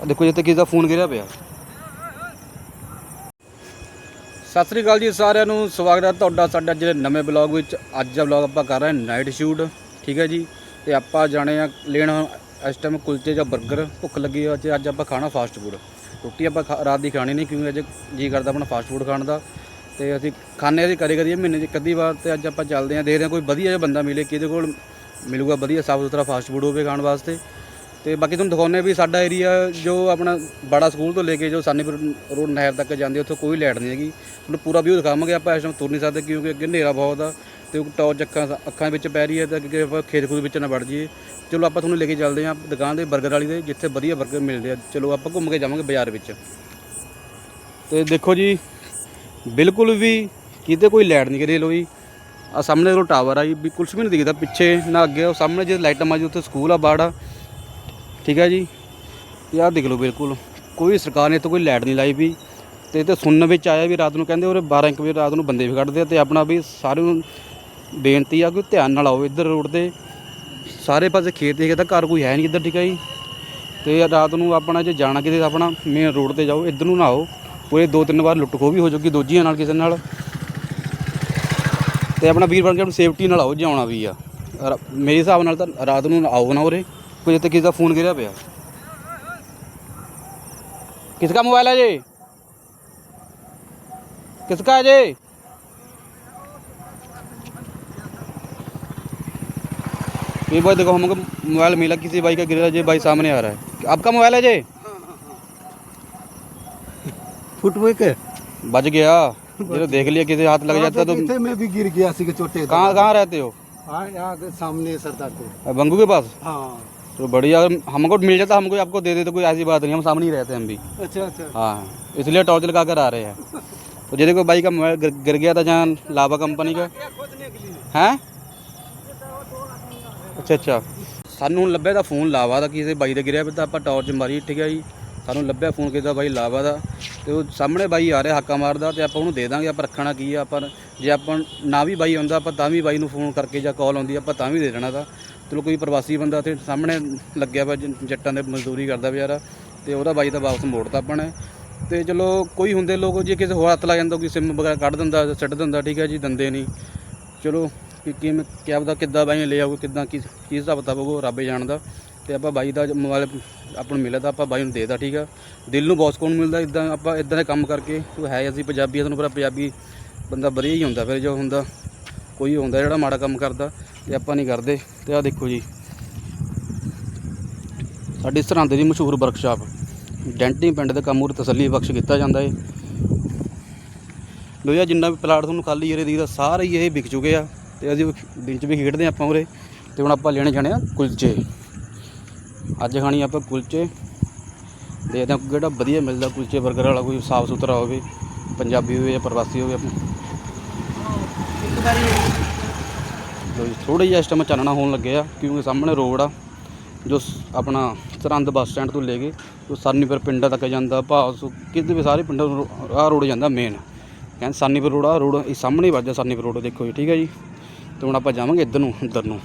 ਦੇਖੋ ਜਿੱਥੇ ਕਿਸੇ ਦਾ ਫੋਨ ਗਿਰਿਆ ਪਿਆ। ਸਤਿ ਸ੍ਰੀ ਅਕਾਲ ਜੀ ਸਾਰਿਆਂ ਨੂੰ, ਸਵਾਗਤ ਹੈ ਤੁਹਾਡਾ ਸਾਡਾ ਅੱਜ ਨਵੇਂ ਬਲੌਗ ਵਿੱਚ। ਅੱਜ ਦਾ ਬਲੌਗ ਆਪਾਂ ਕਰ ਰਹੇ ਹਾਂ ਨਾਈਟ ਸ਼ੂਟ ਠੀਕ ਹੈ ਜੀ? ਤੇ ਆਪਾਂ ਜਾਣੇ ਆ ਲੈਣ, ਇਸ ਟਾਈਮ ਕੁਲਚੇ ਜਾਂ 버ਗਰ ਭੁੱਖ ਲੱਗੀ ਆ ਤੇ ਅੱਜ ਆਪਾਂ ਖਾਣਾ ਫਾਸਟ ਫੂਡ ਰੋਟੀ ਆਪਾਂ ਖਾ- ਰਾਤ ਦੀ ਖਾਣੀ ਨਹੀਂ, ਕਿਉਂਕਿ ਅੱਜ ਜੀ ਕਰਦਾ ਆਪਣਾ ਫਾਸਟ ਫੂਡ ਖਾਣ ਦਾ। ਤੇ ਅਸੀਂ ਖਾਣੇ ਅਸੀਂ ਕਦੇ ਕਦੀ, ਮਹੀਨੇ 'ਚ ਇੱਕ ਅੱਧੀ ਵਾਰ ਤੇ ਅੱਜ ਆਪਾਂ ਚੱਲਦੇ ਹਾਂ, ਦੇਖਦੇ ਹਾਂ ਕੋਈ ਵਧੀਆ ਜਿਹਾ ਬੰਦਾ ਮਿਲੇ, ਕਿਹਦੇ ਕੋਲ ਮਿਲੂਗਾ ਵਧੀਆ ਸਾਫ਼ ਸੁਥਰਾ ਫਾਸਟ ਫੂਡ ਹੋਵੇ ਖਾਣ ਵਾਸਤੇ। ਤੇ ਬਾਕੀ ਤੁਹਾਨੂੰ ਦਿਖਾਉਂਦੇ ਹਾਂ ਵੀ ਸਾਡਾ ਏਰੀਆ ਜੋ ਆਪਣਾ ਬਾੜਾ ਸਕੂਲ ਤੋਂ ਲੈ ਕੇ ਜੋ ਸਾਨੀਪੁਰ ਰੋਡ ਨਹਿਰ ਤੱਕ ਜਾਂਦੀ ਉੱਥੇ ਕੋਈ ਲਾਈਟ ਨਹੀਂ ਹੈਗੀ। ਤੁਹਾਨੂੰ ਪੂਰਾ ਵਿਊ ਦਿਖਾਵਾਂਗੇ, ਆਪਾਂ ਇਸ ਟਾਈਮ ਤੁਰ ਨਹੀਂ ਸਕਦੇ ਕਿਉਂਕਿ ਅੱਗੇ ਹਨੇਰਾ ਬਹੁਤ ਆ ਤੇ ਟੌਰਚ ਅੱਖਾਂ ਅੱਖਾਂ ਵਿੱਚ ਪੈ ਰਹੀ ਹੈ ਤਾਂ ਅੱਗੇ ਆਪਾਂ ਖੇਤ ਖੂਦ ਵਿੱਚ ਨਾ ਵੜ ਜਾਈਏ। ਚਲੋ ਆਪਾਂ ਤੁਹਾਨੂੰ ਲੈ ਕੇ ਚੱਲਦੇ ਹਾਂ, ਦੁਕਾਨ ਦੇ 버ਗਰ ਵਾਲੀ ਦੇ, ਜਿੱਥੇ ਵਧੀਆ 버ਗਰ ਮਿਲਦੇ ਆ। ਚਲੋ ਆਪਾਂ ਘੁੰਮ ਕੇ ਜਾਵਾਂਗੇ ਬਾਜ਼ਾਰ ਵਿੱਚ। ਤੇ ਦੇਖੋ ਜੀ, ਬਿਲਕੁਲ ਵੀ ਕਿਤੇ ਕੋਈ ਲਾਈਟ ਨਹੀਂ ਕਰੀ ਲੋ ਜੀ। ਆ ਸਾਹਮਣੇ ਉਹ ਟਾਵਰ ਆ ਜੀ ਵੀ ਕੁਛ ਵੀ ਨਹੀਂ ਦਿਖਦਾ ਪਿੱਛੇ, ਨਾ ਅੱਗੇ, ਉਹ ਸਾਹਮਣੇ ਜੇ ਲਾਈਟਾਂ ਮਾਜੀ ਉੱਥੇ ਸਕੂਲ ਆ, ਬਾੜਾ ਠੀਕ ਹੈ ਜੀ। ਯਾਰ ਦੇਖ ਲਓ ਬਿਲਕੁਲ, ਕੋਈ ਸਰਕਾਰ ਨੇ ਇੱਥੇ ਕੋਈ ਲਾਈਟ ਨਹੀਂ ਲਾਈ ਵੀ। ਤੇ ਤੇ ਸੁਣਨ ਵਿੱਚ ਆਇਆ ਵੀ ਰਾਤ ਨੂੰ ਕਹਿੰਦੇ ਉਹ 12 1 ਵਜੇ ਰਾਤ ਨੂੰ ਬੰਦੇ ਵੀ ਕੱਢਦੇ ਆ ਤੇ ਆਪਣਾ ਵੀ ਸਾਰਿਆਂ ਨੂੰ ਬੇਨਤੀ ਆ ਕਿ ਧਿਆਨ ਨਾਲ ਆਓ ਇੱਧਰ ਰੋਡ ਤੇ। ਸਾਰੇ ਪਾਸੇ ਖੇਤ ਹੈਗੇ ਤਾਂ ਘਰ ਕੋਈ ਹੈ ਨਹੀਂ ਇੱਧਰ, ਠੀਕ ਹੈ ਜੀ। ਤੇ ਰਾਤ ਨੂੰ ਆਪਣਾ ਜੇ ਜਾਣਾ ਕਿਤੇ ਆਪਣਾ ਮੇਨ ਰੋਡ ਤੇ ਜਾਓ, ਇੱਧਰ ਨੂੰ ਨਾ ਆਓ। ਪੂਰੇ ਦੋ ਤਿੰਨ ਵਾਰ ਲੁੱਟ ਖੋਹ ਵੀ ਹੋ ਜਾਊਗੀ ਦੋਜੀਆਂ ਨਾਲ ਕਿਸੇ ਨਾਲ। ਤੇ ਆਪਣਾ ਵੀਰ ਬਣ ਕੇ ਸੇਫਟੀ ਨਾਲ ਆਓ ਜੇ ਆਉਣਾ ਵੀ ਆ। ਮੇਰੇ ਹਿਸਾਬ ਨਾਲ ਤਾਂ ਰਾਤ ਨੂੰ ਆਓ ਨਾ ਉਰੇ। आपको जैसे किसका फ़ोन गिरा पे। किसका मोबाइल है जी? किसका है जी? ये भाई देखो हमको मोबाइल मिला किसी भाई का गिरा जी भाई सामने आ रहा है। आपका मोबाइल है जी? फुट के? बच गया। ये तो देख लिया किसी हाथ लग जाता तो मैं भी गिर गया सी के चोटे। कहाँ कहाँ रहते हो? हाँ यहाँ सामने सरदार बंगू के पास? हाँ। तो बढ़िया अगर हमको मिल जाता हमको आपको दे दे तो कोई ऐसी बात नहीं हम सामने ही रहते हैं हम भी अच्छा अच्छा हाँ इसलिए टॉर्च लगा कर आ रहे हैं तो जैसे कोई बाइक का मोबाइल गिर गिर गया था जहाँ लावा कंपनी का ਹੈ ਅੱਛਾ ਅੱਛਾ ਸਾਨੂੰ ਹੁਣ ਲੱਭਿਆ ਤਾਂ ਫੋਨ ਲਾਵਾ ਦਾ ਕਿਸੇ ਬਾਈ ਦਾ ਗਿਰਿਆ ਪਿਆ ਤਾਂ ਆਪਾਂ ਟਾਰਚ ਮਾਰੀ ਠੀਕ ਹੈ ਜੀ ਸਾਨੂੰ ਲੱਭਿਆ ਫੋਨ ਕਿਸੇ ਦਾ ਬਾਈ ਲਾਵਾ ਦਾ ਤੇ ਉਹ ਸਾਹਮਣੇ ਬਾਈ ਆ ਰਿਹਾ ਹਾਕਾ ਮਾਰਦਾ ਤੇ ਆਪਾਂ ਉਹਨੂੰ ਦੇ ਦਾਂਗੇ ਆਪਾਂ ਰੱਖਣਾ ਕੀ ਆ ਆਪਾਂ ਜੇ ਆਪਾਂ ਨਾ ਵੀ ਬਾਈ ਆਉਂਦਾ ਆਪਾਂ ਤਾਂ ਵੀ ਬਾਈ ਨੂੰ ਫੋਨ ਕਰਕੇ ਜਾਂ ਕਾਲ ਆਉਂਦੀ ਆਪਾਂ ਤਾਂ ਵੀ ਦੇ ਦੇਣਾ ਤਾਂ ਚਲੋ ਕੋਈ ਪ੍ਰਵਾਸੀ ਬੰਦਾ ਤੇ ਸਾਹਮਣੇ ਲੱਗਿਆ ਵਾ ਜੱਟਾਂ ਦੇ ਮਜ਼ਦੂਰੀ ਕਰਦਾ ਵਿਚਾਰਾ ਤੇ ਉਹਦਾ ਬਾਈ ਤਾਂ ਵਾਪਸ ਮੋੜਤਾ ਆਪਾਂ ਨੇ। ਤੇ ਚਲੋ ਕੋਈ ਹੁੰਦੇ ਲੋਕ ਜੇ ਕਿਸੇ ਹੋਰ ਹੱਥ ਲੱਗ ਜਾਂਦਾ ਕੋਈ ਸਿਮ ਵਗੈਰਾ ਕੱਢ ਦਿੰਦਾ ਛੱਡ ਦਿੰਦਾ ਠੀਕ ਹੈ ਜੀ ਦੰਦੇ ਨਹੀਂ। ਚਲੋ ਕਿ ਕਿਵੇਂ ਕਿਆ ਪਤਾ ਕਿੱਦਾਂ ਬਾਈ ਲੈ ਆਊਗਾ ਕਿੱਦਾਂ ਕੀ ਕੀ ਹਿਸਾਬ ਕਿਤਾਬ ਹੋਊਗਾ ਉਹ ਰੱਬੇ ਜਾਣਦਾ। ਤੇ ਆਪਾਂ ਬਾਈ ਦਾ ਮੋਬਾਈਲ ਆਪਾਂ ਨੂੰ ਮਿਲਿਆ ਤਾਂ ਆਪਾਂ ਬਾਈ ਨੂੰ ਦੇਦਾ ਠੀਕ ਆ। ਦਿਲ ਨੂੰ ਬਹੁਤ ਸਕੂਨ ਮਿਲਦਾ ਇਦਾਂ ਆਪਾਂ ਇਦਾਂ ਦੇ ਕੰਮ ਕਰਕੇ ਉਹ ਹੈ ਅਸੀਂ ਪੰਜਾਬੀ ਆ, ਤੁਹਾਨੂੰ ਪਤਾ ਪੰਜਾਬੀ ਬੰਦਾ ਵਧੀਆ ਹੀ ਹੁੰਦਾ ਫਿਰ ਜੋ ਹੁੰਦਾ। ਕੋਈ ਹੁੰਦਾ ਜਿਹੜਾ ਮਾੜਾ ਕੰਮ ਕਰਦਾ ਤੇ ਆਪਾਂ ਨਹੀਂ ਕਰਦੇ। ਤੇ ਆਹ ਦੇਖੋ ਜੀ। ਸਾਡੀ ਸਰਹੰਦ ਦੀ ਮਸ਼ਹੂਰ ਵਰਕਸ਼ਾਪ ਡੈਂਟਿੰਗ ਪਿੰਡ ਦੇ ਕੰਮ ਉਰੇ ਤਸੱਲੀ ਬਖਸ਼ ਕੀਤਾ ਜਾਂਦਾ ਏ। ਲੋਇਆ ਜਿੰਨਾ ਵੀ ਪਲਾਟ ਤੁਹਾਨੂੰ ਖਾਲੀ ਏਰੇ ਦੀਦਾ ਸਾਰੇ ਹੀ ਇਹ ਵਿਕ ਚੁੱਕੇ ਆ। ਤੇ ਅਸੀਂ ਦਿਨ ਚ ਵੀ ਖੇਡਦੇ ਹਾਂ ਆਪਾਂ ਉਰੇ। ਤੇ ਹੁਣ ਆਪਾਂ ਲੈਣੇ ਜਾਣੇ ਆ ਕੁਲਚੇ। ਅੱਜ ਖਾਣੀ ਆਪਾਂ ਕੁਲਚੇ। ਦੇਖਦੇ ਹਾਂ ਕਿਹੜਾ ਵਧੀਆ ਮਿਲਦਾ ਕੁਲਚੇ 버ਗਰ ਵਾਲਾ ਕੋਈ ਸਾਫ਼ ਸੁਥਰਾ ਹੋਵੇ, ਪੰਜਾਬੀ ਹੋਵੇ ਜਾਂ ਪ੍ਰਵਾਸੀ ਹੋਵੇ ਆਪਾਂ। ਲਓ ਜੀ ਥੋੜਾ ਜਿਹਾ ਇਸ ਟਾਈਮ ਚਾਨਣਾ ਹੋਣ ਲੱਗਿਆ ਕਿਉਂਕਿ ਸਾਹਮਣੇ ਰੋਡ ਆ, ਜੋ ਸ- ਆਪਣਾ ਸਰਹੰਦ ਬੱਸ ਸਟੈਂਡ ਤੋਂ ਲੈ ਕੇ ਉਹ ਸਾਨੀਪੁਰ ਪਿੰਡਾਂ ਤੱਕ ਜਾਂਦਾ ਭਾਸ ਕਿਤੇ ਵੀ ਸਾਰੇ ਪਿੰਡਾਂ ਨੂੰ ਆਹ ਰੋਡ ਜਾਂਦਾ ਮੇਨ ਕਹਿੰਦੇ ਸਾਨੀਪੁਰ ਰੋਡ ਆ, ਰੋਡ ਇਹ ਸਾਹਮਣੇ ਹੀ ਵੱਜਦਾ ਸਾਨੀਪੁਰ ਰੋਡ, ਦੇਖੋ ਜੀ, ਠੀਕ ਹੈ ਜੀ? ਤੇ ਹੁਣ ਆਪਾਂ ਜਾਵਾਂਗੇ ਇੱਧਰ ਨੂੰ ਇੱਧਰ ਨੂੰ।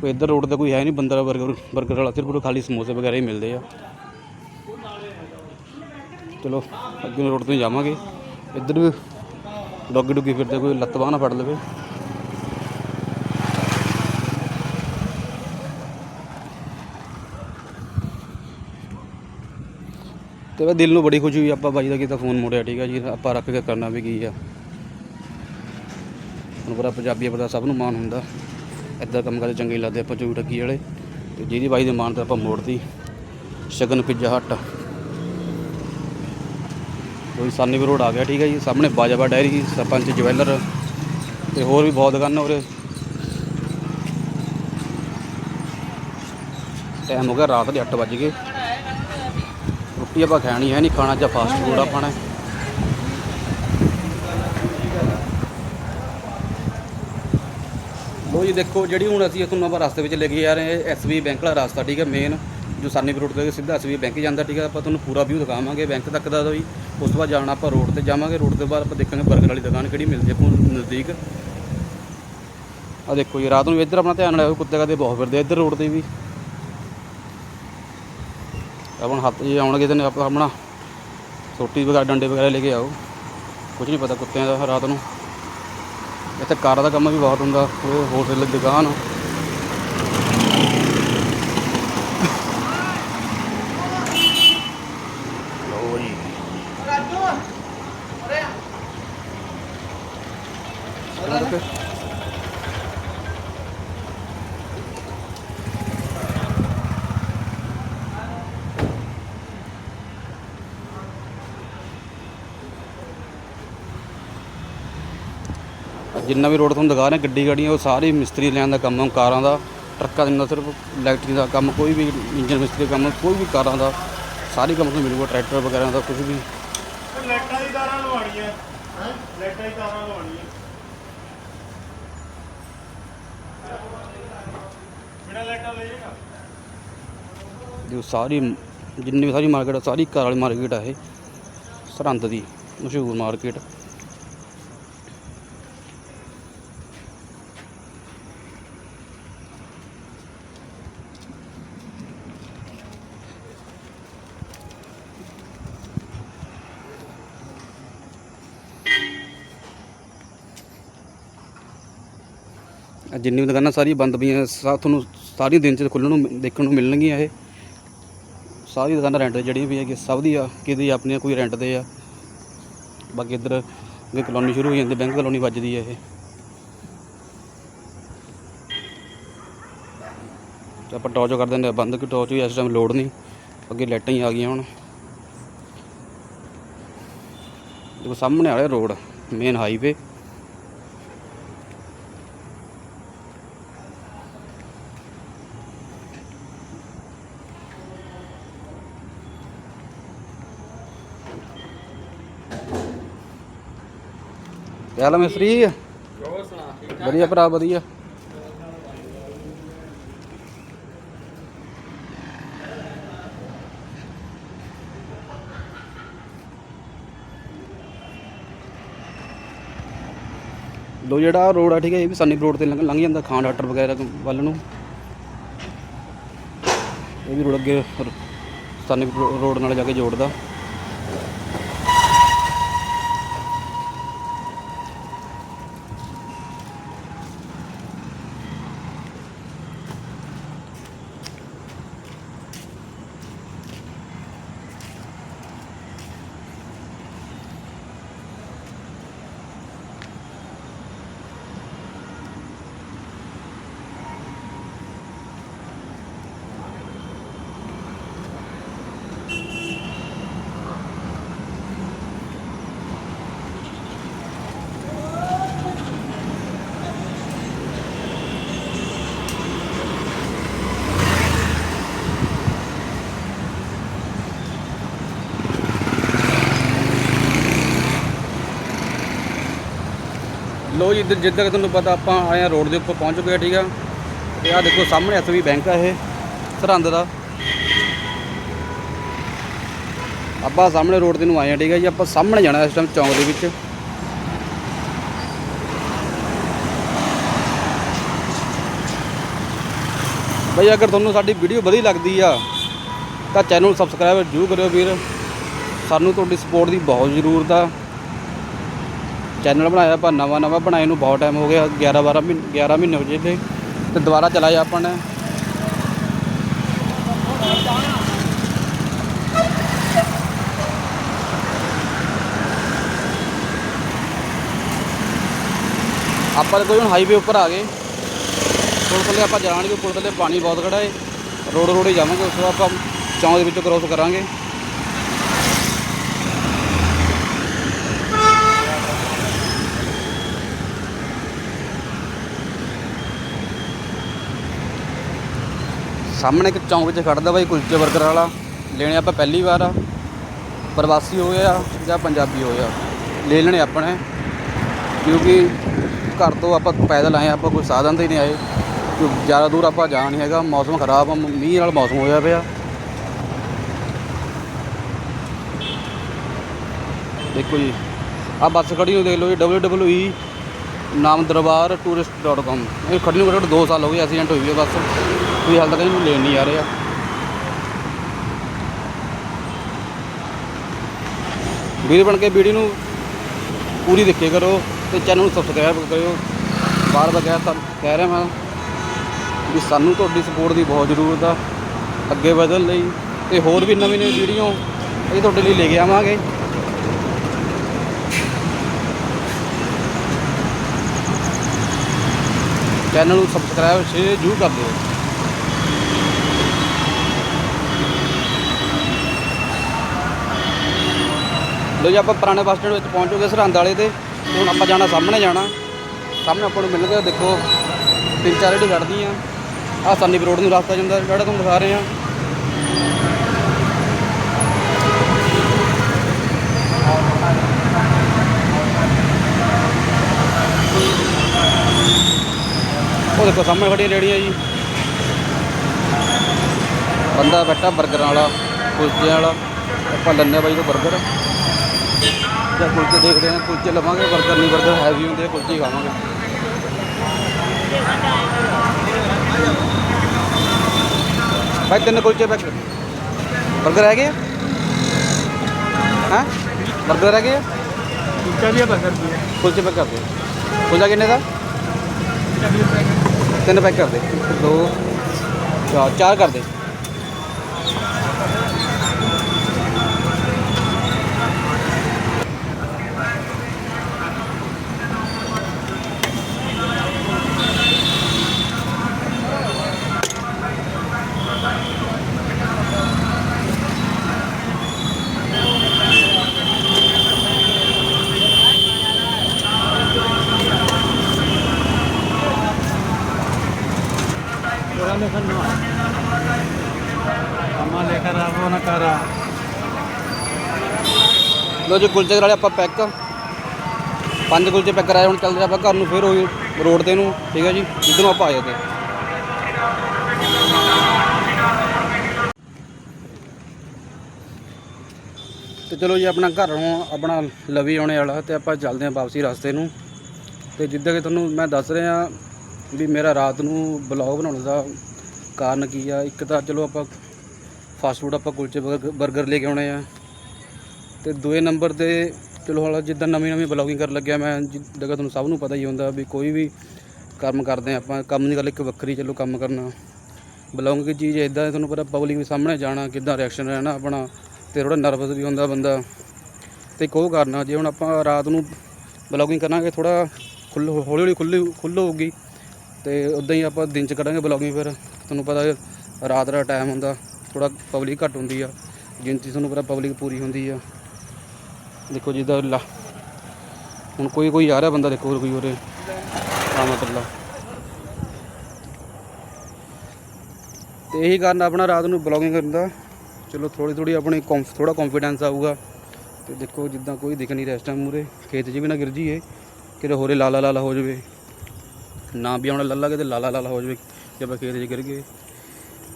ਕੋਈ ਇੱਧਰ ਰੋਡ ਤੇ ਕੋਈ ਹੈ ਨਹੀਂ ਬੰਦਾ ਬਰਗਰ ਬਰਗਰ ਵਾਲਾ ਸਿਰਫ ਖਾਲੀ ਸਮੋਸੇ ਵਗੈਰਾ ਹੀ ਮਿਲਦੇ ਆ। ਚਲੋ, ਅੱਗੇ ਰੋਡ ਤੋਂ ਹੀ ਜਾਵਾਂਗੇ। ਇੱਧਰ ਵੀ ਡੋਗੀ ਡੁੱਗੀ ਫਿਰਦੇ, ਕੋਈ ਲੱਤ ਬਾਹ ਨਾ ਫੜ ਲਵੇ। ਤੇ ਵਾ ਦਿਲ ਨੂੰ ਬੜੀ ਖੁਸ਼ੀ ਹੋਈ, ਆਪਾਂ ਬਾਈ ਦਾ ਕੀਤਾ ਫੋਨ ਮੋੜਿਆ, ਠੀਕ ਆ ਜੀ। ਆਪਾਂ ਰੱਖ ਕੇ ਕਰਨਾ ਵੀ ਕੀ ਆ। ਹੁਣ ਪਤਾ ਪੰਜਾਬੀ ਪਤਾ ਸਭ ਨੂੰ ਮਾਣ ਹੁੰਦਾ। ਇੱਦਾਂ ਕੰਮ ਕਰਦੇ ਚੰਗੇ ਲੱਗਦੇ, ਆਪਾਂ ਚੋਈ ਟੱਕੀ ਵਾਲੇ। ਤੇ ਜਿਹਦੀ ਬਾਈ ਦੀ ਮਾਣ ਤਾਂ ਆਪਾਂ ਮੋੜਤੀ। ਸ਼ਗਨ, ਪਿੱਜਾ, ਹੱਟ। ਕੋਈ ਸਾਨੀਪੁਰ ਰੋਡ ਆ ਗਿਆ, ਠੀਕ ਹੈ ਜੀ। ਸਾਹਮਣੇ ਬਾਜਾਬਾ ਡੈਰੀ, ਸਰਪੰਚ ਜਵੈਲਰ ਤੇ ਹੋਰ ਵੀ ਬਹੁਤ ਦੁਕਾਨਾਂ ਉਰੇ। ਟਾਈਮ ਹੋ ਗਿਆ ਰਾਤ ਦੇ 8 ਵੱਜ ਗਏ। ਰੋਟੀ ਆਪਾਂ ਖਾਣੀ ਹੈ ਨਹੀਂ, ਖਾਣਾ ਜਾਂ ਫਾਸਟ ਫੂਡ ਆਪਾਂ ਨੇ ਲੋ ਜੀ, ਦੇਖੋ ਜਿਹੜੀ ਹੁਣ ਅਸੀਂ ਤੁਹਾਨੂੰ ਆਪਾਂ ਰਸਤੇ ਵਿੱਚ ਲੈ ਕੇ ਜਾ ਰਹੇ ਹਾਂ ਐਸਬੀ ਬੈਂਕ ਵਾਲਾ ਰਸਤਾ, ਠੀਕ ਹੈ ਮੇਨ ਜੋ ਸਾਨੀਪੁਰ ਰੋਡ ਤੋਂ ਸਿੱਧਾ ਐਸਬੀ ਬੈਂਕ ਜਾਂਦਾ, ਠੀਕ ਹੈ। ਆਪਾਂ ਤੁਹਾਨੂੰ ਪੂਰਾ ਵਿਊ ਦਿਖਾਵਾਂਗੇ ਬੈਂਕ ਤੱਕ ਦਾ ਵੀ। ਉਸ ਤੋਂ ਬਾਅਦ ਜਾਣਾ ਆਪਾਂ ਰੋਡ ਤੇ ਜਾਵਾਂਗੇ, ਰੋਡ ਤੋਂ ਬਾਅਦ ਆਪਾਂ ਦੇਖਾਂਗੇ 버ਗਰ ਵਾਲੀ ਦੁਕਾਨ ਕਿਹੜੀ ਮਿਲਦੀ ਹੈ ਆਪਾਂ ਨੂੰ ਨਜ਼ਦੀਕ। ਆ ਦੇਖੋ ਜੀ, ਰਾਤ ਨੂੰ ਇੱਧਰ ਆਪਣਾ ਧਿਆਨ ਰੱਖੋ ਕੁੱਤੇ ਕਾਦੇ ਬਹੁਤ ਫਿਰਦੇ ਇੱਧਰ ਰੋਡ ਤੇ ਵੀ। ਆਪਣਾ ਹੱਥ ਜੇ ਆਉਣਗੇ ਤੇ ਆਪਾਂ ਆਪਣਾ ਸੋਟੀ ਵਗੈਰਾ, ਡੰਡੇ ਵਗੈਰਾ ਲੈ ਕੇ ਆਓ। ਕੁਝ ਨਹੀਂ ਪਤਾ ਕੁੱਤਿਆਂ ਦਾ ਰਾਤ ਨੂੰ। ਇੱਥੇ ਕਾਰ ਦਾ ਕੰਮ ਵੀ ਬਹੁਤ ਹੁੰਦਾ ਹੋਲਸੇਲ ਦੁਕਾਨ। ਜਿੰਨਾ ਵੀ ਰੋਡ ਤੁਹਾਨੂੰ ਦਿਖਾ ਰਹੇ ਗੱਡੀ ਗਾੜੀਆਂ ਉਹ ਸਾਰੇ ਮਿਸਤਰੀ ਲੈਣ ਦਾ ਕੰਮ ਕਾਰਾਂ ਦਾ ਟਰੱਕਾਂ ਦਾ ਸਿਰਫ ਇਲੈਕਟ੍ਰਿਕ ਦਾ ਕੰਮ ਕੋਈ ਵੀ ਇੰਜਨ ਮਿਸਤਰੀ ਦਾ ਕੰਮ ਕੋਈ ਵੀ ਕਾਰਾਂ ਦਾ ਸਾਰੇ ਕੰਮ ਤੁਹਾਨੂੰ ਮਿਲੂਗਾ ਟਰੈਕਟਰ ਵਗੈਰਾ ਦਾ ਕੁਝ ਵੀ। ਲਾਈਟਾਂ ਦੀ ਤਾਰਾਂ ਲਵਾਉਣੀਆਂ ਹੈ? ਲਾਈਟਾਂ ਦੀ ਤਾਰਾਂ ਲਵਾਉਣੀਆਂ। ਬਿਨਾ ਲਾਈਟਾਂ ਲੈ ਜਾਏਗਾ ਜੋ ਸਾਰੀ ਜਿੰਨੀ ਵੀ ਸਾਰੀ ਮਾਰਕੀਟ ਸਾਰੀ ਕਾਰ ਵਾਲੀ ਮਾਰਕੀਟ ਆ ਇਹ। ਸਰਹੰਦ ਦੀ ਮਸ਼ਹੂਰ ਮਾਰਕੀਟ ਜਿੰਨੀ ਵੀ ਦੁਕਾਨਾਂ ਸਾਰੀਆਂ ਬੰਦ ਪਈਆਂ, ਸਾ, ਤੁਹਾਨੂੰ ਸਾਰੀ ਦਿਨ ਚ ਖੁੱਲ੍ਹਣ ਨੂੰ ਦੇਖਣ ਨੂੰ ਮਿਲਣਗੀਆਂ ਇਹ। ਸਾਰੀ ਦੁਕਾਨਾਂ ਰੈਂਟ ਤੇ ਜਿਹੜੀਆਂ ਵੀ ਹੈਗੀਆਂ, ਸਭ ਦੀ ਆ ਕਿਹਦੀ ਆਪਣੀਆਂ ਕੋਈ ਰੈਂਟ ਤੇ ਆ। ਬਾਕੀ ਇੱਧਰ ਅੱਗੇ ਕਲੋਨੀ ਸ਼ੁਰੂ ਹੋ ਜਾਂਦੀ, ਬੈਂਕ ਕਲੋਨੀ ਵੱਜਦੀ ਹੈ ਇਹ। ਤੇ ਆਪਾਂ ਟੌਰਚ ਕਰ ਦਿੰਦੇ ਹਾਂ ਬੰਦ ਕਿ ਟੌਰਚ ਵੀ ਇਸ ਟਾਈਮ ਲੋਡ ਨਹੀਂ। ਅੱਗੇ ਲਾਈਟਾਂ ਹੀ ਆ ਗਈਆਂ ਹੁਣ। ਦੇਖੋ, ਸਾਹਮਣੇ ਵਾਲੇ ਰੋਡ ਮੇਨ ਹਾਈਵੇ ਕੀ ਹਾਲ ਮਿਸਤਰੀ? ਵਧੀਆ ਭਰਾ, ਵਧੀਆ। ਲੋ ਜਿਹੜਾ ਰੋਡ ਆ, ਠੀਕ ਹੈ ਇਹ ਵੀ ਸੰਨੀ ਰੋਡ ਤੇ ਲੰਘ ਲੰਘ ਜਾਂਦਾ ਖਾਨ ਡਾਕਟਰ ਵਗੈਰਾ ਵੱਲ ਨੂੰ। ਇਹ ਵੀ ਰੋਡ ਅੱਗੇ ਸਾਨੀ ਰੋਡ ਨਾਲ ਜਾ ਕੇ ਜੋੜਦਾ। ਲੋ ਜੀ, ਇੱਧਰ ਜਿੱਦਾਂ ਕਿ ਤੁਹਾਨੂੰ ਪਤਾ ਆਪਾਂ ਆਏ ਆ ਰੋਡ ਦੇ ਉੱਪਰ ਪਹੁੰਚ ਚੁੱਕੇ ਗਏ ਠੀਕ ਆ? ਤੇ ਆਹ ਦੇਖੋ ਸਾਹਮਣੇ ਐਸਬੀ ਬੈਂਕ ਆ ਇਹ, ਸਰਹੰਦ ਦਾ। ਆਪਾਂ ਸਾਹਮਣੇ ਰੋਡ ਤੇ ਨੂੰ ਆਏ ਆ, ਠੀਕ ਆ ਜੀ? ਆਪਾਂ ਸਾਹਮਣੇ ਜਾਣਾ ਇਸ ਟਾਈਮ ਚੌਂਕ ਦੇ ਵਿੱਚ। ਬਈ, ਅਗਰ ਤੁਹਾਨੂੰ ਸਾਡੀ ਵੀਡੀਓ ਵਧੀਆ ਲੱਗਦੀ ਆ, ਤਾਂ ਚੈਨਲ ਨੂੰ ਸਬਸਕ੍ਰਾਈਬ ਜ਼ਰੂਰ ਕਰਿਓ ਵੀਰ। ਸਾਨੂੰ ਤੁਹਾਡੀ ਸਪੋਰਟ ਦੀ ਬਹੁਤ ਜ਼ਰੂਰਤ ਆ। ਚੈਨਲ ਬਣਾਇਆ ਆਪਾਂ, ਨਵਾਂ ਨਵਾਂ ਬਣਾਏ ਨੂੰ ਬਹੁਤ ਟਾਈਮ ਹੋ ਗਿਆ 11 12 ਮਹੀਨੇ 11 ਮਹੀਨੇ ਹੋ ਗਏ ਤੇ ਤੇ ਦੁਬਾਰਾ ਚਲਾਇਆ ਆਪਾਂ ਨੇ। ਆਪਾਂ ਤਾਂ ਕੋਈ ਹੁਣ ਹਾਈਵੇ ਉੱਪਰ ਆ ਗਏ। ਪੁਲ ਥੱਲੇ ਆਪਾਂ ਜਾਣਗੇ, ਪੁਲ ਥੱਲੇ ਪਾਣੀ ਬਹੁਤ ਖੜਾ ਏ। ਰੋਡ ਰੋਡ ਹੀ ਜਾਵਾਂਗੇ, ਉਸ ਤੋਂ ਆਪਾਂ ਚੌਂਕ ਦੇ ਵਿੱਚੋਂ ਕ੍ਰੋਸ ਕਰਾਂਗੇ। ਸਾਹਮਣੇ ਇੱਕ ਚੌਂਕ ਵਿੱਚ ਖੜਦਾ ਬਾਈ ਕੁਲਚੇ 버ਗਰ ਵਾਲਾ। ਲੈਣੇ ਆਪਾਂ ਪਹਿਲੀ ਵਾਰ ਆ। ਪ੍ਰਵਾਸੀ ਹੋਏ ਆ ਜਾਂ ਪੰਜਾਬੀ ਹੋਏ ਆ। ਲੈ ਲੈਣੇ ਆਪਣੇ। ਕਿਉਂਕਿ ਘਰ ਤੋਂ ਆਪਾਂ ਪੈਦਲ ਆਏ ਆਪਾਂ ਕੋਈ ਸਾਧਨ ਤੇ ਨਹੀਂ ਆਏ। ਕਿਉਂਕਿ ਜ਼ਿਆਦਾ ਦੂਰ ਆਪਾਂ ਜਾ ਨਹੀਂ ਹੈਗਾ। ਮੌਸਮ ਖਰਾਬ ਆ ਮੀਂਹ ਨਾਲ ਮੌਸਮ ਹੋਇਆ ਪਿਆ। ਦੇਖੋ ਜੀ ਆ ਬੱਸ ਖੜੀ ਨੂੰ ਦੇਖ ਲਓ ਜੀ www ਨਾਮ ਦਰਬਾਰ ਟੂਰਿਸਟ.com ਇਹ ਖੜੀ ਨੂੰ ਘੱਟੋ 2 ਸਾਲ ਹੋ ਗਏ ਐਕਸੀਡੈਂਟ ਹੋਈ ਹੋਈ ਹੈ ਬੱਸ। ਕੋਈ ਹਾਲ ਤੱਕ ਇਹਨੂੰ ਲੈਣ ਨਹੀਂ ਆ ਰਿਹਾ ਵੀਡੀਓ ਬਣ ਕੇ ਵੀਡੀਓ ਨੂੰ ਪੂਰੀ ਦੇਖਿਆ ਕਰੋ ਤੇ ਚੈਨਲ ਨੂੰ ਸਬਸਕ੍ਰਾਈਬ ਕਰਿਓ। ਬਾਰ ਬਾਰ ਕਹਿ ਕਹਿ ਰਿਹਾ ਮੈਂ ਵੀ ਸਾਨੂੰ ਤੁਹਾਡੀ ਸਪੋਰਟ ਦੀ ਬਹੁਤ ਜ਼ਰੂਰਤ ਆ। ਅੱਗੇ ਵਧਣ ਲਈ ਤੇ ਹੋਰ ਵੀ ਨਵੀਂ ਨਵੀਂ ਵੀਡੀਓ ਇਹ ਤੁਹਾਡੇ ਲਈ ਲੈ ਕੇ ਆਵਾਂਗੇ। ਚੈਨਲ ਨੂੰ ਸਬਸਕ੍ਰਾਈਬ ਸ਼ੇਅਰ ਜ਼ਰੂਰ ਕਰ ਦਿਓ। ਲੋ ਜੀ, ਆਪਾਂ ਪੁਰਾਣੇ ਬੱਸ ਸਟੈਂਡ ਵਿੱਚ ਪਹੁੰਚ ਚੁੱਕੇ ਸਰਹੰਦ ਵਾਲੇ ਤੇ ਹੁਣ ਆਪਾਂ ਜਾਣਾ ਸਾਹਮਣੇ ਜਾਣਾ। ਸਾਹਮਣੇ ਆਪਾਂ ਨੂੰ ਮਿਲ ਗਿਆ ਦੇਖੋ, ਤਿੰਨ ਚਾਰ ਰੇੜੀ ਖੜਦੀਆਂ ਆ ਸੰਨੀਪ ਰੋਡ ਨੂੰ ਰਸਤਾ ਜਾਂਦਾ, ਜਿਹੜਾ ਤੁਹਾਨੂੰ ਦਿਖਾ ਰਹੇ ਆ ਉਹ ਦੇਖੋ, ਸਾਹਮਣੇ ਖੜੀਆਂ ਰੇੜੀਆਂ ਜੀ। ਬੰਦਾ ਬੈਠਾ 버ਗਰਾਂ ਵਾਲਾ, ਕੁਲਚਿਆਂ ਵਾਲਾ, ਆਪਾਂ ਲੈਂਦੇ ਬਾਈ ਤੋਂ 버ਗਰ ਤਾਂ ਕੁਲਚੇ ਦੇਖਦੇ ਹਾਂ ਕੁਲਚੇ ਲਵਾਂਗੇ ਬਰਗਰ ਨਹੀਂ ਬਰਗਰ ਹੈਵੀ ਹੁੰਦੇ ਕੁਲਚੇ ਖਾਵਾਂਗੇ ਭਾਈ ਤਿੰਨ ਕੁਲਚੇ ਪੈਕ ਬਰਗਰ ਹੈਗੇ ਆ ਹਾਂ ਬਰਗਰ ਹੈਗੇ ਆ ਕੁਲਚਾ ਵੀ ਆ ਬਰਗਰ ਵੀ ਕੁਲਚੇ ਪੈਕ ਕਰ ਦਿਓ ਕੁਲਚਾ ਕਿੰਨੇ ਦਾ ਤਿੰਨ ਪੈਕ ਕਰ ਦੇ ਦੋ ਚਾਰ ਚਾਰ ਕਰ ਦੇ ਲੋ ਜੀ ਕੁਲਚੇ ਕਰਾ ਲਏ ਆਪਾਂ ਪੈਕ ਪੰਜ ਕੁਲਚੇ ਪੈਕ ਕਰਾਏ ਹੁਣ ਚੱਲਦੇ ਆਪਾਂ ਘਰ ਨੂੰ ਫਿਰ ਉਹੀ ਰੋਡ ਤੇ ਨੂੰ ਠੀਕ ਹੈ ਜੀ ਜਿੱਧਰ ਆਪਾਂ ਆ ਤੇ ਤੇ ਚਲੋ ਜੀ ਆਪਣਾ ਘਰ ਨੂੰ ਆਪਣਾ ਲਵੀ ਆਉਣੇ ਵਾਲਾ ਤੇ ਆਪਾਂ ਚੱਲਦੇ ਆਂ ਵਾਪਸੀ ਰਸਤੇ ਨੂੰ ਤੇ ਜਿੱਦਾਂ ਕਿ ਤੁਹਾਨੂੰ ਮੈਂ ਦੱਸ ਰਿਹਾ ਵੀ ਮੇਰਾ ਰਾਤ ਨੂੰ ਬਲੌਗ ਬਣਾਉਣ ਦਾ ਕਾਰਨ ਕੀ ਆ? ਇੱਕ ਤਾਂ ਚਲੋ ਆਪਾਂ ਫਾਸਟ ਫੂਡ ਆਪਾਂ ਕੁਲਚੇ 버ਗਰ ਲੈ ਕੇ ਆਉਣੇ ਆ। ਤੇ ਦੂਏ ਨੰਬਰ ਤੇ ਚਲੋ ਹਾਲਾ ਜਿੱਦਾਂ ਨਵੀਂ ਨਵੀਂ ਬਲੌਗਿੰਗ ਕਰਨ ਲੱਗਿਆ ਮੈਂ, ਜਿੱਦਾਂ ਕਿ ਤੁਹਾਨੂੰ ਸਭ ਨੂੰ ਪਤਾ ਹੀ ਹੁੰਦਾ ਵੀ ਕੋਈ ਵੀ ਕੰਮ ਕਰਦੇ ਹਾਂ ਆਪਾਂ, ਕੰਮ ਦੀ ਗੱਲ ਇੱਕ ਵੱਖਰੀ, ਚਲੋ ਕੰਮ ਕਰਨਾ। ਬਲੌਗਿੰਗ ਦੀ ਚੀਜ਼ ਇਦਾਂ ਤੁਹਾਨੂੰ ਪਤਾ ਪਬਲਿਕ ਦੇ ਸਾਹਮਣੇ ਜਾਣਾ, ਕਿੱਦਾਂ ਰਿਐਕਸ਼ਨ ਰਹਿਣਾ ਆਪਣਾ, ਤੇ ਥੋੜਾ ਨਰਵਸ ਵੀ ਹੁੰਦਾ ਬੰਦਾ। ਤੇ ਕੋ ਕਰਨਾ ਜੇ ਹੁਣ ਆਪਾਂ ਰਾਤ ਨੂੰ ਬਲੌਗਿੰਗ ਕਰਾਂਗੇ ਥੋੜਾ ਖੁੱਲ ਹੌਲੀ ਹੌਲੀ ਖੁੱਲੀ ਖੁੱਲ ਹੋਊਗੀ। ਤੇ ਉਦਾਂ ਹੀ ਆਪਾਂ ਦਿਨ ਚ ਕਰਾਂਗੇ ਬਲੌਗਿੰਗ ਫਿਰ। ਤੁਹਾਨੂੰ ਪਤਾ ਰਾਤ ਦਾ ਟਾਈਮ ਹੁੰਦਾ ਥੋੜਾ ਪਬਲਿਕ ਘੱਟ ਹੁੰਦੀ ਆ। ਗਿਣਤੀ ਤੁਹਾਨੂੰ ਪਤਾ ਪਬਲਿਕ ਪੂਰੀ ਹੁੰਦੀ ਆ। ਦੇਖੋ ਜਿੱਦਾਂ ਲਾ। ਹੁਣ ਕੋਈ ਕੋਈ ਆ ਰਿਹਾ ਬੰਦਾ, ਦੇਖੋ ਹੋਰ ਕੋਈ ਉਰੇ। ਰਾਮਤੁੱਲਾ ਤੇ ਇਹੀ ਕਾਰਨ ਆਪਣਾ ਰਾਤ ਨੂੰ ਬਲੌਗਿੰਗ ਕਰਨ ਦਾ। ਚਲੋ ਥੋੜੀ ਥੋੜੀ ਆਪਣੀ ਥੋੜਾ ਕੌਨਫੀਡੈਂਸ ਆਊਗਾ। ਤੇ ਦੇਖੋ ਜਿੱਦਾਂ ਕੋਈ ਦਿਖ ਨਹੀਂ ਰਿਹਾ ਇਸ ਟਾਈਮ ਮੂਰੇ ਖੇਤ 'ਚ ਵੀ ਨਾ ਗਿਰ ਜੀਏ ਕਿਤੇ ਹੋਰੇ ਲਾਲਾ ਲਾਲਾ ਹੋ ਜਾਵੇ। ਨਾ ਵੀ ਆਉਣਾ ਲੱਲਾ ਕਿਤੇ, ਲਾਲਾ ਲਾਲਾ ਹੋ ਜਾਵੇ, ਜੇ ਆਪਾਂ ਖੇਤ 'ਚ ਗਿਰ ਗਏ।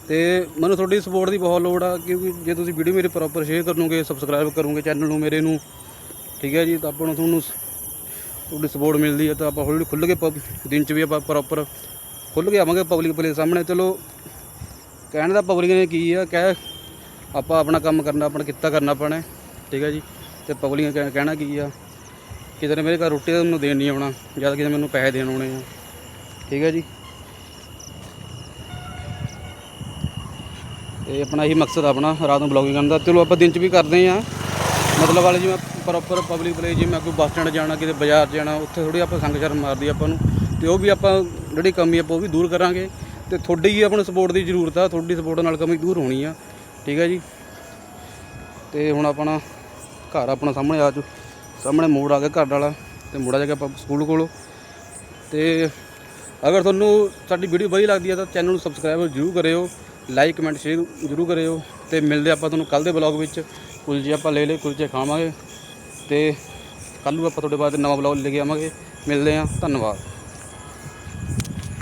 ਤੇ ਮੈਨੂੰ ਤੁਹਾਡੀ ਸਪੋਰਟ ਦੀ ਬਹੁਤ ਲੋੜ ਆ, ਕਿਉਂਕਿ ਜੇ ਤੁਸੀਂ ਵੀਡੀਓ ਮੇਰੇ ਪ੍ਰੋਪਰ ਸ਼ੇਅਰ ਕਰੋਗੇ ਸਬਸਕ੍ਰਾਈਬ ਕਰੋਗੇ ਚੈਨਲ ਨੂੰ ਮੇਰੇ ਨੂੰ, ਠੀਕ ਹੈ ਜੀ, ਤਾਂ ਆਪਾਂ ਨੂੰ ਤੁਹਾਨੂੰ ਤੁਹਾਡੀ ਸਪੋਰਟ ਮਿਲਦੀ ਹੈ, ਤਾਂ ਆਪਾਂ ਹੌਲੀ ਹੌਲੀ ਖੁੱਲ੍ਹ ਕੇ ਪਬ- ਦਿਨ 'ਚ ਵੀ ਆਪਾਂ ਪ੍ਰੋਪਰ ਖੁੱਲ੍ਹ ਕੇ ਆਵਾਂਗੇ ਪਬਲਿਕ ਪਲੇਸ ਸਾਹਮਣੇ। ਚਲੋ, ਕਹਿਣ ਦਾ ਪਬਲਿਕ ਨੇ ਕੀ ਆ, ਕਹਿ ਆਪਾਂ ਆਪਣਾ ਕੰਮ ਕਰਨਾ, ਆਪਣਾ ਕਿੱਤਾ ਕਰਨਾ ਆਪਾਂ ਨੇ, ਠੀਕ ਹੈ ਜੀ। ਤੇ ਪਬਲਿਕ ਕਹਿ- ਕਹਿਣਾ ਕੀ ਆ, ਕਿਤੇ ਨੇ ਮੇਰੇ ਘਰ ਰੋਟੀ ਦਾ ਮੈਨੂੰ ਦੇਣ ਨਹੀਂ ਆਉਣਾ, ਜਦ ਕਿਤੇ ਮੈਨੂੰ ਪੈਸੇ ਦੇਣ ਆਉਣੇ ਆ। ਠੀਕ ਹੈ ਜੀ। ਤੇ ਆਪਣਾ ਇਹੀ ਮਕਸਦ ਆਪਣਾ, ਰਾਤ ਨੂੰ ਬਲੌਗਿੰਗ ਕਰਨ ਦਾ। ਚਲੋ ਆਪਾਂ ਦਿਨ 'ਚ ਵੀ ਕਰਦੇ ਆ ਮਤਲਬ ਵਾਲੇ ਜਿਵੇਂ ਪ੍ਰੋਪਰ ਪਬਲਿਕ ਪਲੇਸ ਜਿਵੇਂ ਕੋਈ ਬੱਸ ਸਟੈਂਡ ਜਾਣਾ, ਕਿਤੇ ਬਾਜ਼ਾਰ ਜਾਣਾ, ਉੱਥੇ ਥੋੜੀ ਆਪਾਂ ਸੰਗ ਸ਼ਰਮ ਮਾਰਦੀ ਆਪਾਂ ਨੂੰ। ਤੇ ਉਹ ਵੀ ਆਪਾਂ ਜਿਹੜੀ ਕਮੀ ਆਪਾਂ ਉਹ ਵੀ ਦੂਰ ਕਰਾਂਗੇ। ਤੇ ਤੁਹਾਡੀ ਹੀ ਆਪਾਂ ਨੂੰ ਸਪੋਰਟ ਦੀ ਜ਼ਰੂਰਤ ਆ, ਤੁਹਾਡੀ ਸਪੋਰਟ ਨਾਲ ਕਮੀ ਦੂਰ ਹੋਣੀ ਆ। ਠੀਕ ਹੈ ਜੀ। ਤੇ ਹੁਣ ਆਪਣਾ ਘਰ ਆਪਣਾ ਸਾਹਮਣੇ ਆ ਜੂ ਸਾਹਮਣੇ ਮੋੜ ਆ ਗਿਆ ਘਰ ਵਾਲਾ, ਤੇ ਮੋੜਾ ਜਾ ਕੇ ਆਪਾਂ ਸਕੂਲ ਕੋਲੋਂ। ਤੇ ਅਗਰ ਤੁਹਾਨੂੰ ਸਾਡੀ ਵੀਡੀਓ ਵਧੀਆ ਲੱਗਦੀ ਹੈ ਤਾਂ ਚੈਨਲ ਨੂੰ ਸਬਸਕ੍ਰਾਈਬ ਜ਼ਰੂਰ ਕਰਿਓ ਲਾਈਕ ਕਮੈਂਟ ਸ਼ੇਅਰ ਜ਼ਰੂਰ ਕਰਿਓ ਤੇ ਮਿਲਦੇ ਆਪਾਂ ਤੁਹਾਨੂੰ ਕੱਲ ਦੇ ਬਲੌਗ ਵਿੱਚ। ਕੁਲਚੇ ਆਪਾਂ ਲੈ ਲਏ, ਕੁਲਚੇ ਖਾਵਾਂਗੇ ਤੇ ਕੱਲ੍ਹ ਨੂੰ ਆਪਾਂ ਤੁਹਾਡੇ ਬਾਅਦ ਨਵਾਂ ਬਲੌਗ ਲੈ ਕੇ ਆਵਾਂਗੇ। ਮਿਲਦੇ ਹਾਂ, ਧੰਨਵਾਦ।